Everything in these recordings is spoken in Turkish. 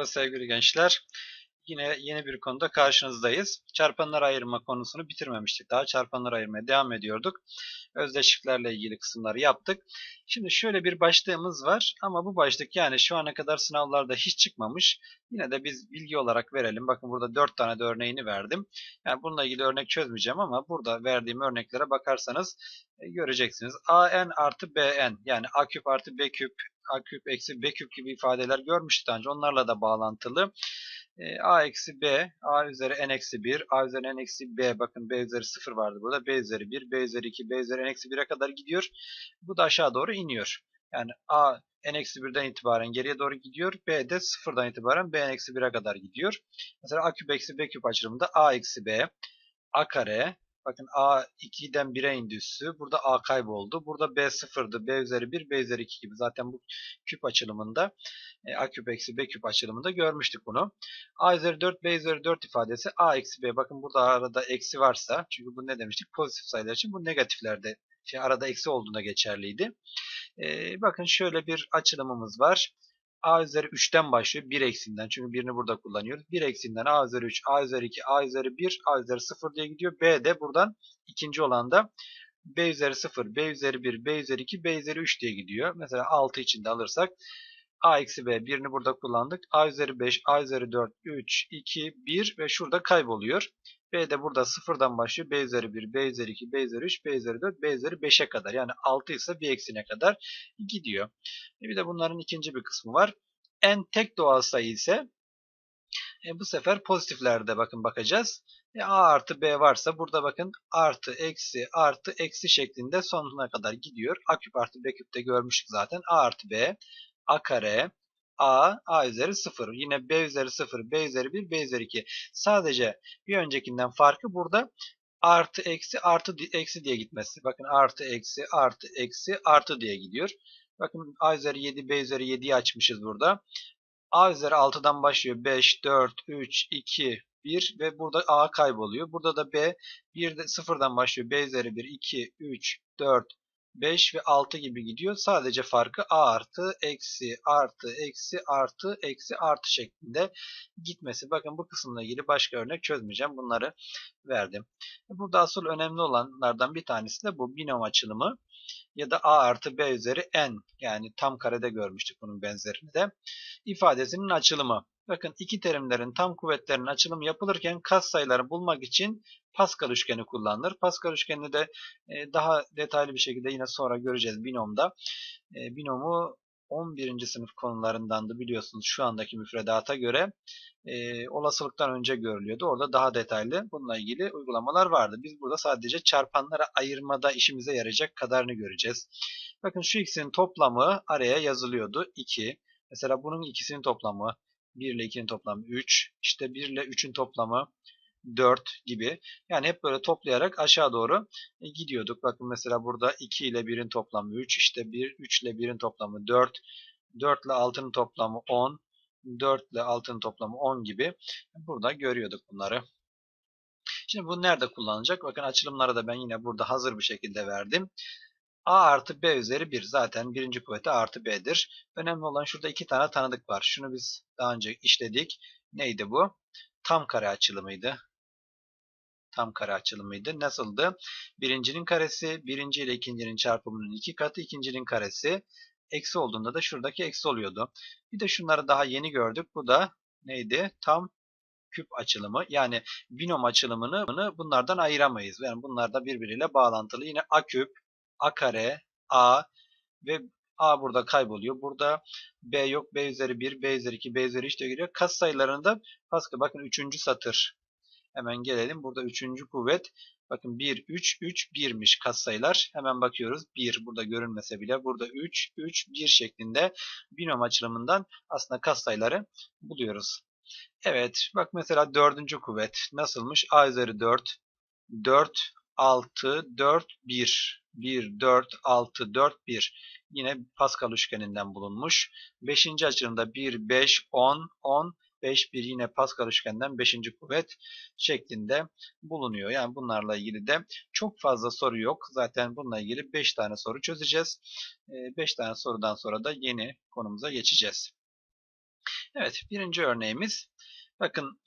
Merhaba sevgili gençler. Yine yeni bir konuda karşınızdayız. Çarpanlar ayırma konusunu bitirmemiştik. Daha çarpanlar ayırmaya devam ediyorduk. Özdeşliklerle ilgili kısımları yaptık. Şimdi şöyle bir başlığımız var ama bu başlık yani şu ana kadar sınavlarda hiç çıkmamış. Yine de biz bilgi olarak verelim. Bakın burada 4 tane de örneğini verdim. Yani bununla ilgili örnek çözmeyeceğim ama burada verdiğim örneklere bakarsanız e, göreceksiniz. AN artı BN yani A küp artı B küp A küp eksi B küp gibi ifadeler görmüştük önce. Onlarla da bağlantılı. E, A eksi B, A üzeri n eksi 1, A üzeri n eksi B, bakın B üzeri 0 vardı burada. B üzeri 1, B üzeri 2, B üzeri n eksi 1'e kadar gidiyor. Bu da aşağı doğru iniyor. Yani A n eksi 1'den itibaren geriye doğru gidiyor. B de 0'dan itibaren B n eksi 1'e kadar gidiyor. Mesela A küp eksi B küp açılımında A eksi B, A kare, Bakın A 2'den 1'e indi üssü. Burada A kayboldu. Burada B 0'dı. B üzeri 1, B üzeri 2 gibi. Zaten bu küp açılımında e, A küp eksi B küp açılımında görmüştük bunu. A üzeri 4, B üzeri 4 ifadesi A eksi B. Bakın burada arada eksi varsa çünkü bu ne demiştik? Pozitif sayılar için bu negatiflerde şey arada eksi olduğunda geçerliydi. E, bakın şöyle bir açılımımız var a üzeri 3'ten başlıyor. 1 eksinden. Çünkü birini burada kullanıyoruz. 1 eksinden a üzeri 3, a üzeri 2, a üzeri 1, a üzeri 0 diye gidiyor. b de buradan ikinci olan da b üzeri 0, b üzeri 1, b üzeri 2, b üzeri 3 diye gidiyor. Mesela 6 içinde alırsak a eksi b birini burada kullandık. a üzeri 5, a üzeri 4, 3, 2, 1 ve şurada kayboluyor. B de burada sıfırdan başlıyor. B üzeri 1, B üzeri 2, B üzeri 3, B üzeri 4, B üzeri 5'e kadar. Yani 6 ise bir eksine kadar gidiyor. E bir de bunların ikinci bir kısmı var. En tek doğal sayı ise e bu sefer pozitiflerde bakın bakacağız. E A artı B varsa burada bakın artı eksi artı eksi şeklinde sonuna kadar gidiyor. A küp artı B küp de görmüştük zaten. A artı B, A kare, A, A üzeri 0. Yine B üzeri 0, B üzeri 1, B üzeri 2. Sadece bir öncekinden farkı burada artı eksi artı eksi diye gitmesi. Bakın artı eksi artı eksi artı diye gidiyor. Bakın A üzeri 7, B üzeri 7'yi açmışız burada. A üzeri 6'dan başlıyor. 5, 4, 3, 2, 1 ve burada A kayboluyor. Burada da B 1 de 0'dan başlıyor. B üzeri 1, 2, 3, 4, 5 ve 6 gibi gidiyor. Sadece farkı A artı, eksi, artı, eksi, artı, eksi, artı şeklinde gitmesi. Bakın bu kısımla ilgili başka örnek çözmeyeceğim. Bunları verdim. Burada asıl önemli olanlardan bir tanesi de bu binom açılımı ya da a artı b üzeri n yani tam karede görmüştük bunun benzerini de ifadesinin açılımı. Bakın iki terimlerin tam kuvvetlerinin açılımı yapılırken katsayıları bulmak için Pascal üçgeni kullanılır. Pascal üçgenini de e, daha detaylı bir şekilde yine sonra göreceğiz binomda. E, binomu 11. sınıf konularındandı biliyorsunuz şu andaki müfredata göre e, olasılıktan önce görülüyordu. Orada daha detaylı bununla ilgili uygulamalar vardı. Biz burada sadece çarpanlara ayırmada işimize yarayacak kadarını göreceğiz. Bakın şu ikisinin toplamı araya yazılıyordu. 2. Mesela bunun ikisinin toplamı 1 ile 2'nin toplamı 3. İşte 1 ile 3'ün toplamı 4 gibi. Yani hep böyle toplayarak aşağı doğru e, gidiyorduk. Bakın mesela burada 2 ile 1'in toplamı 3. İşte 1, 3 ile 1'in toplamı 4. 4 ile 6'nın toplamı 10. 4 ile 6'nın toplamı 10 gibi. Burada görüyorduk bunları. Şimdi bu nerede kullanılacak? Bakın açılımları da ben yine burada hazır bir şekilde verdim. A artı B üzeri 1 zaten birinci kuvveti artı B'dir. Önemli olan şurada iki tane tanıdık var. Şunu biz daha önce işledik. Neydi bu? Tam kare açılımıydı tam kare açılımıydı. Nasıldı? Birincinin karesi birinci ile ikincinin çarpımının iki katı ikincinin karesi. Eksi olduğunda da şuradaki eksi oluyordu. Bir de şunları daha yeni gördük. Bu da neydi? Tam küp açılımı. Yani binom açılımını bunlardan ayıramayız. Yani bunlar da birbiriyle bağlantılı. Yine a küp, a kare, a ve A burada kayboluyor. Burada B yok. B üzeri 1, B üzeri 2, B üzeri 3 diye giriyor. Kas sayılarında Pascal bakın 3. satır Hemen gelelim. Burada üçüncü kuvvet. Bakın 1, 3, 3, 1'miş katsayılar. Hemen bakıyoruz. 1 burada görünmese bile burada 3, 3, 1 şeklinde binom açılımından aslında katsayıları buluyoruz. Evet. Bak mesela dördüncü kuvvet nasılmış? A üzeri 4, 4, 6, 4, 1. 1, 4, 6, 4, 1. Yine Pascal üçgeninden bulunmuş. Beşinci açılımda 1, 5, 10, 10, 5 bir yine Pascal üçgenden 5. kuvvet şeklinde bulunuyor. Yani bunlarla ilgili de çok fazla soru yok. Zaten bununla ilgili 5 tane soru çözeceğiz. 5 ee, tane sorudan sonra da yeni konumuza geçeceğiz. Evet birinci örneğimiz. Bakın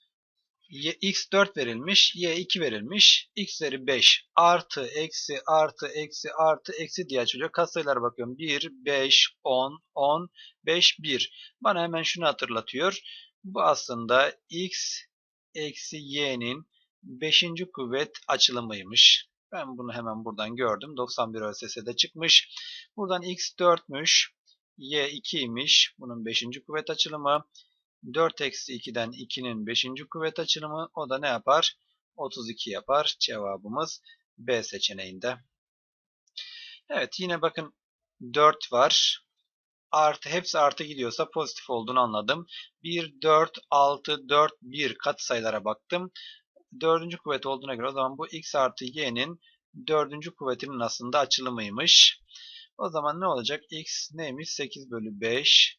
x 4 verilmiş, y 2 verilmiş, x'leri 5 artı eksi artı eksi artı eksi diye açılıyor. Katsayılara bakıyorum. 1, 5, 10, 10, 5, 1. Bana hemen şunu hatırlatıyor. Bu aslında x eksi y'nin 5. kuvvet açılımıymış. Ben bunu hemen buradan gördüm. 91 ÖSS'de çıkmış. Buradan x 4'müş. y 2'ymiş. Bunun 5. kuvvet açılımı. 4 eksi 2'den 2'nin 5. kuvvet açılımı. O da ne yapar? 32 yapar. Cevabımız B seçeneğinde. Evet yine bakın 4 var. Artı hepsi artı gidiyorsa pozitif olduğunu anladım. 1, 4, 6, 4, 1 kat sayılara baktım. Dördüncü kuvvet olduğuna göre o zaman bu x artı y'nin dördüncü kuvvetinin aslında açılımıymış. O zaman ne olacak? x neymiş? 8 bölü 5.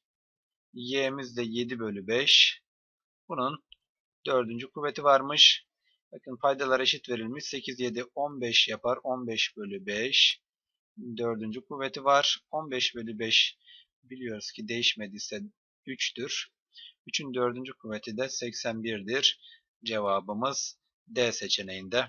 y'miz de 7 bölü 5. Bunun dördüncü kuvveti varmış. Bakın paydalar eşit verilmiş. 8, 7, 15 yapar. 15 bölü 5. Dördüncü kuvveti var. 15 bölü 5 biliyoruz ki değişmediyse 3'tür. 3'ün dördüncü kuvveti de 81'dir. Cevabımız D seçeneğinde.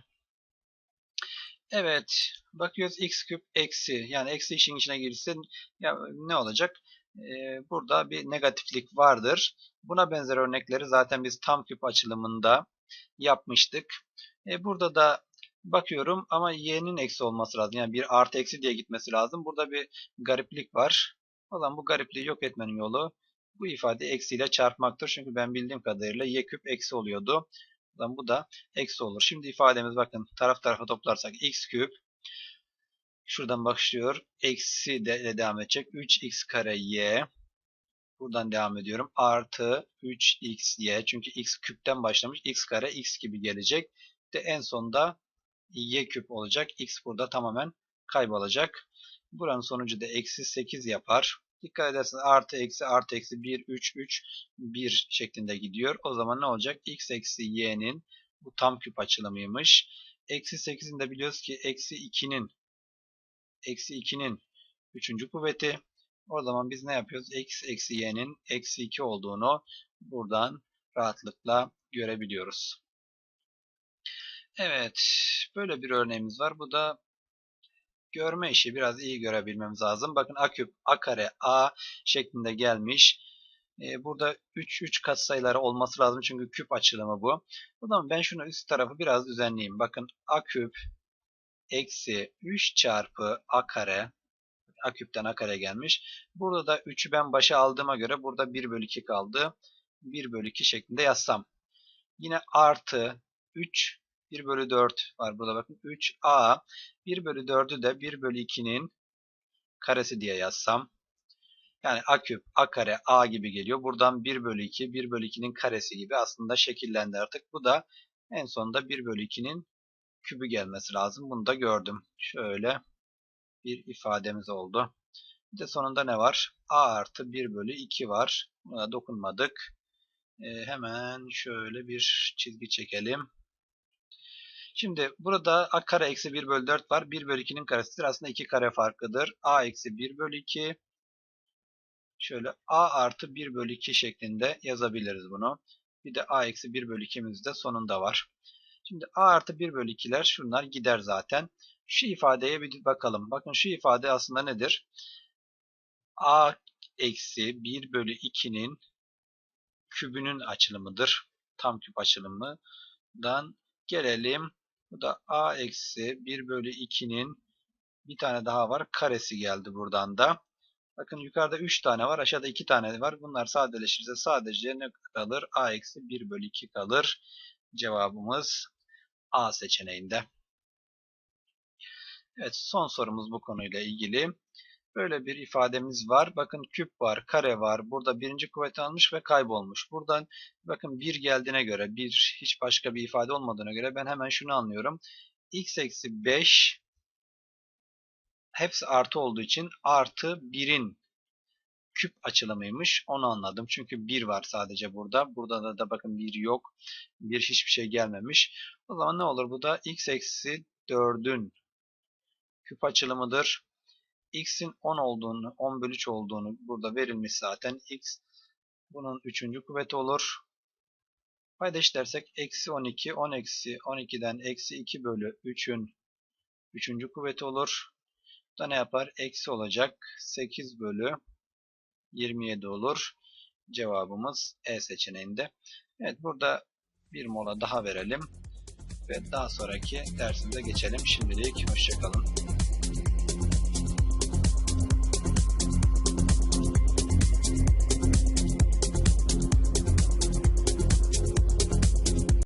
Evet. Bakıyoruz x küp eksi. Yani eksi işin içine girse ya ne olacak? Ee, burada bir negatiflik vardır. Buna benzer örnekleri zaten biz tam küp açılımında yapmıştık. Ee, burada da bakıyorum ama y'nin eksi olması lazım. Yani bir artı eksi diye gitmesi lazım. Burada bir gariplik var. O zaman bu garipliği yok etmenin yolu bu ifade eksiyle çarpmaktır. Çünkü ben bildiğim kadarıyla y küp eksi oluyordu. O zaman bu da eksi olur. Şimdi ifademiz bakın taraf tarafa toplarsak x küp şuradan başlıyor. Eksi de devam edecek. 3x kare y buradan devam ediyorum. Artı 3xy çünkü x küpten başlamış. x kare x gibi gelecek. De en sonda y küp olacak. x burada tamamen kaybolacak. Buranın sonucu da eksi 8 yapar. Dikkat ederseniz artı eksi artı eksi 1 3 3 1 şeklinde gidiyor. O zaman ne olacak? x eksi y'nin bu tam küp açılımıymış. Eksi 8'in de biliyoruz ki eksi 2'nin eksi 2'nin 3. kuvveti. O zaman biz ne yapıyoruz? x eksi y'nin eksi 2 olduğunu buradan rahatlıkla görebiliyoruz. Evet. Böyle bir örneğimiz var. Bu da görme işi biraz iyi görebilmemiz lazım. Bakın a küp a kare a şeklinde gelmiş. Ee, burada 3 3 katsayıları olması lazım çünkü küp açılımı bu. O zaman ben şunu üst tarafı biraz düzenleyeyim. Bakın a küp eksi 3 çarpı a kare a küpten a kare gelmiş. Burada da 3'ü ben başa aldığıma göre burada 1 bölü 2 kaldı. 1 bölü 2 şeklinde yazsam. Yine artı 3 1 bölü 4 var burada bakın. 3a 1 bölü 4'ü de 1 bölü 2'nin karesi diye yazsam. Yani a küp, a kare, a gibi geliyor. Buradan 1 bölü 2, 1 bölü 2'nin karesi gibi aslında şekillendi artık. Bu da en sonunda 1 bölü 2'nin kübü gelmesi lazım. Bunu da gördüm. Şöyle bir ifademiz oldu. Bir de sonunda ne var? a artı 1 bölü 2 var. Buna dokunmadık. Ee, hemen şöyle bir çizgi çekelim. Şimdi burada a kare eksi 1 bölü 4 var. 1 bölü 2'nin karesidir. Aslında 2 kare farkıdır. a eksi 1 bölü 2 şöyle a artı 1 bölü 2 şeklinde yazabiliriz bunu. Bir de a eksi 1 bölü 2'miz de sonunda var. Şimdi a artı 1 bölü 2'ler şunlar gider zaten. Şu ifadeye bir bakalım. Bakın şu ifade aslında nedir? a eksi 1 bölü 2'nin kübünün açılımıdır. Tam küp açılımından gelelim bu da a eksi 1 bölü 2'nin bir tane daha var. Karesi geldi buradan da. Bakın yukarıda 3 tane var. Aşağıda 2 tane var. Bunlar sadeleşirse sadece ne kalır? a eksi 1 bölü 2 kalır. Cevabımız A seçeneğinde. Evet son sorumuz bu konuyla ilgili. Böyle bir ifademiz var. Bakın küp var, kare var. Burada birinci kuvvet almış ve kaybolmuş. Buradan bakın 1 geldiğine göre, bir hiç başka bir ifade olmadığına göre ben hemen şunu anlıyorum. x eksi 5 hepsi artı olduğu için artı 1'in küp açılımıymış. Onu anladım. Çünkü 1 var sadece burada. Burada da, da bakın 1 yok. 1 hiçbir şey gelmemiş. O zaman ne olur? Bu da x eksi 4'ün küp açılımıdır x'in 10 olduğunu, 10 bölü 3 olduğunu burada verilmiş zaten. x Bunun üçüncü kuvveti olur. Payda dersek eksi 12, 10 eksi 12'den eksi 2 bölü 3'ün üçüncü kuvveti olur. Bu da ne yapar? Eksi olacak. 8 bölü 27 olur. Cevabımız E seçeneğinde. Evet burada bir mola daha verelim. Ve daha sonraki dersimize geçelim. Şimdilik hoşçakalın.